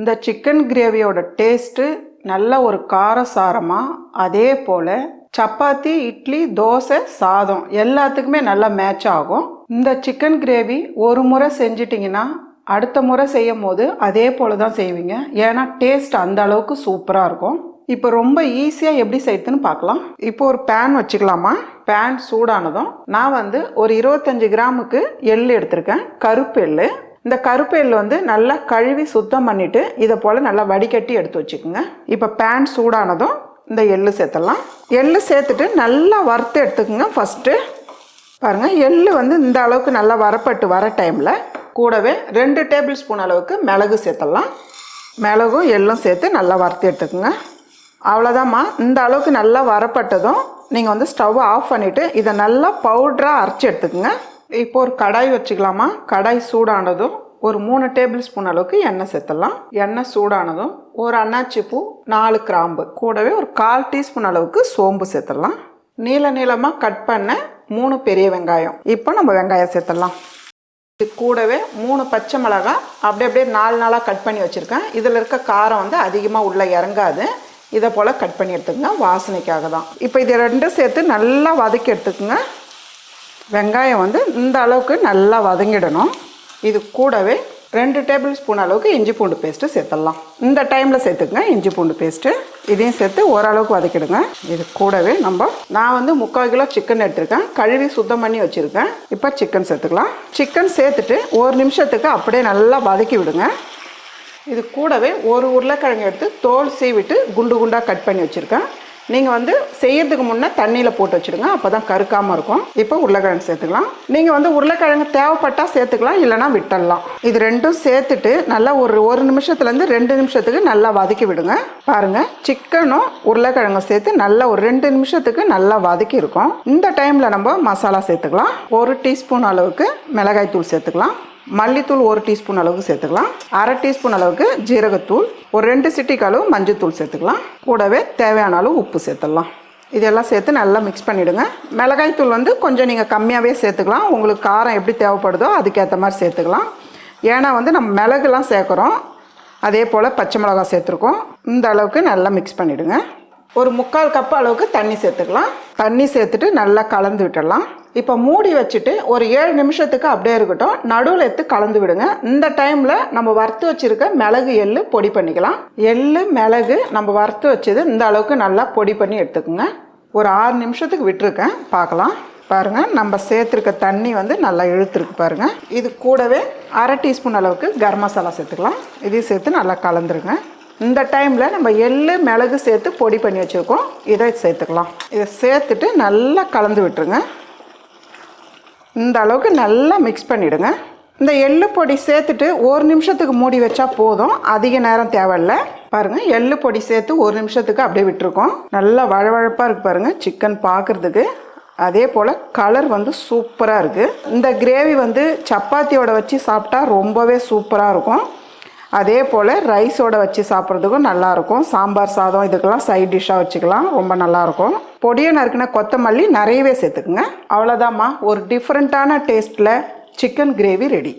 இந்த chicken கிரேவியோட taste நல்ல ஒரு காரசாரமாக அதே போல் சப்பாத்தி இட்லி தோசை சாதம் எல்லாத்துக்குமே நல்லா மேட்ச் ஆகும். இந்த சிக்கன் கிரேவி ஒரு முறை செஞ்சிட்டிங்கன்னா அடுத்த முறை செய்யும் போது அதே போல் தான் செய்வீங்க. ஏன்னா டேஸ்ட் அந்த அளவுக்கு சூப்பராக இருக்கும். இப்போ ரொம்ப ஈஸியாக எப்படி செய்யுதுன்னு பார்க்கலாம். இப்போ ஒரு பேன் வச்சுக்கலாமா? பேன் சூடானதும் நான் வந்து ஒரு இருபத்தஞ்சி கிராமுக்கு எள் எடுத்திருக்கேன். கருப்பு எள் இந்த கருப்பு எள் வந்து நல்லா கழுவி சுத்தம் பண்ணிவிட்டு இதை போல் நல்லா வடிகட்டி எடுத்து வச்சுக்கோங்க. இப்போ பேன் சூடானதும் இந்த எள்ளு சேர்த்துடலாம். எள்ளு சேர்த்துட்டு நல்லா வறுத்து எடுத்துக்கோங்க ஃபஸ்ட்டு பாருங்கள் எள்ளு வந்து இந்த அளவுக்கு நல்லா வரப்பட்டு வர டைமில் கூடவே ரெண்டு டேபிள் ஸ்பூன் அளவுக்கு மிளகு சேர்த்துடலாம். மிளகும் எள்ளும் சேர்த்து நல்லா வறுத்து எடுத்துக்கோங்க. அவ்வளோதாம்மா இந்த அளவுக்கு நல்லா வரப்பட்டதும் நீங்கள் வந்து ஸ்டவ் ஆஃப் பண்ணிவிட்டு இதை நல்லா பவுட்ராக அரைச்சி எடுத்துக்கோங்க. இப்போ ஒரு கடாய் வச்சுக்கலாமா? கடாய் சூடானதும் ஒரு மூணு டேபிள் ஸ்பூன் அளவுக்கு எண்ணெய் சேர்த்துடலாம். எண்ணெய் சூடானதும் ஒரு அன்னாச்சி பூ நாலு கிராம்பு கூடவே ஒரு கால் டீஸ்பூன் அளவுக்கு சோம்பு சேர்த்துடலாம். நீள நீளமாக கட் பண்ண மூணு பெரிய வெங்காயம். இப்போ நம்ம வெங்காயம் சேர்த்துடலாம். இது கூடவே மூணு பச்சை மிளகாய் அப்படியே அப்படியே நாலு நாளாக கட் பண்ணி வச்சுருக்கேன். இதில் இருக்க காரம் வந்து அதிகமாக உள்ளே இறங்காது. இதை போல் கட் பண்ணி எடுத்துக்கோங்க. வாசனைக்காக தான். இப்போ இது ரெண்டும் சேர்த்து நல்லா வதக்கி எடுத்துக்கோங்க. வெங்காயம் வந்து இந்த அளவுக்கு நல்லா வதங்கிடணும். இது கூடவே ரெண்டு டேபிள் ஸ்பூன் அளவுக்கு இஞ்சி பூண்டு பேஸ்ட்டு சேர்த்துடலாம். இந்த டைமில் சேர்த்துக்குங்க. இஞ்சி பூண்டு பேஸ்ட்டு இதையும் சேர்த்து ஓரளவுக்கு வதக்கிடுங்க. இது கூடவே நம்ம நான் வந்து முக்கால் கிலோ சிக்கன் எடுத்திருக்கேன். கழுவி சுத்தம் பண்ணி வச்சுருக்கேன். இப்போ சிக்கன் சேர்த்துக்கலாம். சிக்கன் சேர்த்துட்டு ஒரு நிமிஷத்துக்கு அப்படியே நல்லா வதக்கி விடுங்க. இது கூடவே ஒரு உருளைக்கிழங்கு எடுத்து தோல் சீவிட்டு குண்டு குண்டாக கட் பண்ணி வச்சுருக்கேன். நீங்கள் வந்து செய்யறதுக்கு முன்னே தண்ணியில் போட்டு வச்சுடுங்க. அப்போ தான் கருக்காமல் இருக்கும். இப்போ உருளைக்கிழங்கு சேர்த்துக்கலாம். நீங்கள் வந்து உருளைக்கிழங்கு தேவைப்பட்டால் சேர்த்துக்கலாம் இல்லைனா விட்டுடலாம். இது ரெண்டும் சேர்த்துட்டு நல்லா ஒரு ஒரு நிமிஷத்துலேருந்து ரெண்டு நிமிஷத்துக்கு நல்லா வதக்கி விடுங்க. பாருங்கள் சிக்கனும் உருளைக்கிழங்கும் சேர்த்து நல்லா ஒரு ரெண்டு நிமிஷத்துக்கு நல்லா வதக்கி இருக்கும். இந்த டைமில் நம்ம மசாலா சேர்த்துக்கலாம். ஒரு டீஸ்பூன் அளவுக்கு மிளகாய் தூள் சேர்த்துக்கலாம். மல்லித்தூள் ஒரு டீஸ்பூன் அளவுக்கு சேர்த்துக்கலாம். அரை டீஸ்பூன் அளவுக்கு ஜீரகத்தூள் ஒரு ரெண்டு சிட்டிக்கு அளவு மஞ்சத்தூள் சேர்த்துக்கலாம். கூடவே தேவையான அளவு உப்பு சேர்த்துடலாம். இதெல்லாம் சேர்த்து நல்லா மிக்ஸ் பண்ணிவிடுங்க மிளகாய் தூள் வந்து கொஞ்சம் நீங்கள் கம்மியாகவே சேர்த்துக்கலாம். உங்களுக்கு காரம் எப்படி தேவைப்படுதோ அதுக்கேற்ற மாதிரி சேர்த்துக்கலாம். ஏன்னா வந்து நம்ம மிளகுலாம் சேர்க்குறோம். அதே போல் பச்சை மிளகாய் சேர்த்துருக்கோம். இந்த அளவுக்கு நல்லா மிக்ஸ் பண்ணிவிடுங்க ஒரு முக்கால் கப் அளவுக்கு தண்ணி சேர்த்துக்கலாம். தண்ணி சேர்த்துட்டு நல்லா கலந்து விட்டுடலாம். இப்போ மூடி வச்சுட்டு ஒரு ஏழு நிமிஷத்துக்கு அப்படியே இருக்கட்டும். நடுவில் எடுத்து கலந்து விடுங்க. இந்த டைமில் நம்ம வறுத்து வச்சுருக்க மிளகு எள்ளு பொடி பண்ணிக்கலாம். எள்ளு மிளகு நம்ம வறுத்து வச்சது இந்த அளவுக்கு நல்லா பொடி பண்ணி எடுத்துக்கோங்க. ஒரு ஆறு நிமிஷத்துக்கு விட்டுருக்கேன். பார்க்கலாம். பாருங்கள் நம்ம சேர்த்துருக்க தண்ணி வந்து நல்லா இழுத்துருக்கு பாருங்கள் இது கூடவே அரை டீஸ்பூன் அளவுக்கு கரம் மசாலா சேர்த்துக்கலாம். இதையும் சேர்த்து நல்லா கலந்துருங்க. இந்த டைமில் நம்ம எள்ளு மிளகு சேர்த்து பொடி பண்ணி வச்சுருக்கோம். இதை சேர்த்துக்கலாம். இதை சேர்த்துட்டு நல்லா கலந்து விட்டுருங்க. இந்த அளவுக்கு நல்லா மிக்ஸ் பண்ணிவிடுங்க இந்த எள்ளு பொடி சேர்த்துட்டு ஒரு நிமிஷத்துக்கு மூடி வச்சா போதும். அதிக நேரம் தேவையில்ல. பாருங்கள் எள்ளு பொடி சேர்த்து ஒரு நிமிஷத்துக்கு அப்படியே விட்டுருக்கோம். நல்லா வழவழப்பாக இருக்குது பாருங்கள் சிக்கன் பார்க்குறதுக்கு அதே போல் கலர் வந்து சூப்பராக இருக்குது இந்த கிரேவி வந்து சப்பாத்தியோட வச்சு சாப்பிட்டா ரொம்பவே சூப்பராக இருக்கும். அதே போல் ரைஸோட வச்சு சாப்பிட்றதுக்கும் நல்லாயிருக்கும். சாம்பார் சாதம் இதுக்கெல்லாம் சைட் டிஷ்ஷாக வச்சுக்கலாம். ரொம்ப நல்லாயிருக்கும். பொடியை நறுக்கின கொத்தமல்லி நிறையவே சேர்த்துக்குங்க. அவ்வளோதாம்மா ஒரு டிஃப்ரெண்ட்டான டேஸ்ட்டில் சிக்கன் கிரேவி ரெடி